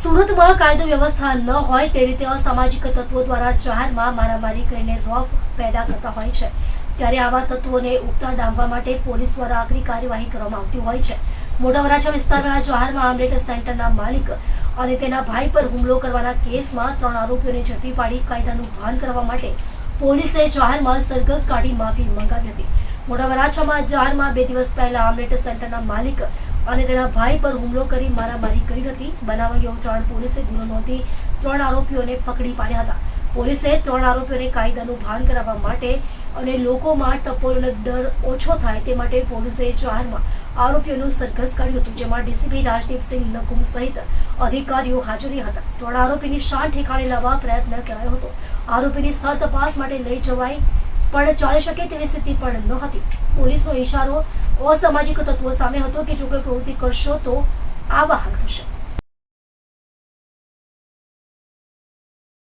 સુરતમાં કાયદો વ્યવસ્થા ન હોય તે રીતે અસામાજિક તત્વો દ્વારા શહેરમાં મારામારી કરીને રોફ પેદા કરતા હોય છે. ત્યારે આવા તત્વોને ઉગતા ડામવા માટે પોલીસ દ્વારા આકરી કાર્યવાહી કરવામાં આવતી હોય છે. મોટા વિસ્તારના જવાહરમાં આમલેટ સેન્ટરના માલિક અને તેના ભાઈ પર હુમલો કરવાના કેસમાં ત્રણ આરોપીઓને ઝડપી પાડી કાયદાનું ભાન કરવા માટે પોલીસે જવાહરમાં સરઘસ કાઢી માફી મંગાવી હતી. મોટા વરાછામાં જાહેરમાં બે દિવસ પહેલા આમલેટ સેન્ટરના માલિક અને તેના ભાઈ પર હુમલો કરી મારામારી કરી હતી. બનાવ અંગે ઉત્તરાયણ પોલીસે ગુનો નોંધી ત્રણ આરોપીઓને પકડી પાડ્યા હતા. પોલીસે ત્રણ આરોપીઓને કાયદાનું ભાન કરાવવા માટે અને લોકોમાં ટપોરનો ડર ઓછો થાય તે માટે પોલીસે ચારમાં આરોપીઓનું સરઘસ કાઢ્યું હતું, જેમાં ડીસીપી રાજદીપસિંહ નકુમ સહિત અધિકારીઓ હાજરી હતા. ત્રણ આરોપીની શાન ઠેકાણે લાવવા પ્રયત્ન કરાયો હતો. આરોપીની સ્થળ તપાસ માટે લઈ જવાય પણ ચાલી શકે તેવી સ્થિતિ પણ ન હતી. પોલીસનો ઇશારો અસામાજિક તત્વો સામે હતો કે જો કોઈ પ્રવૃત્તિ કરશો તો આવા હાલ થશે.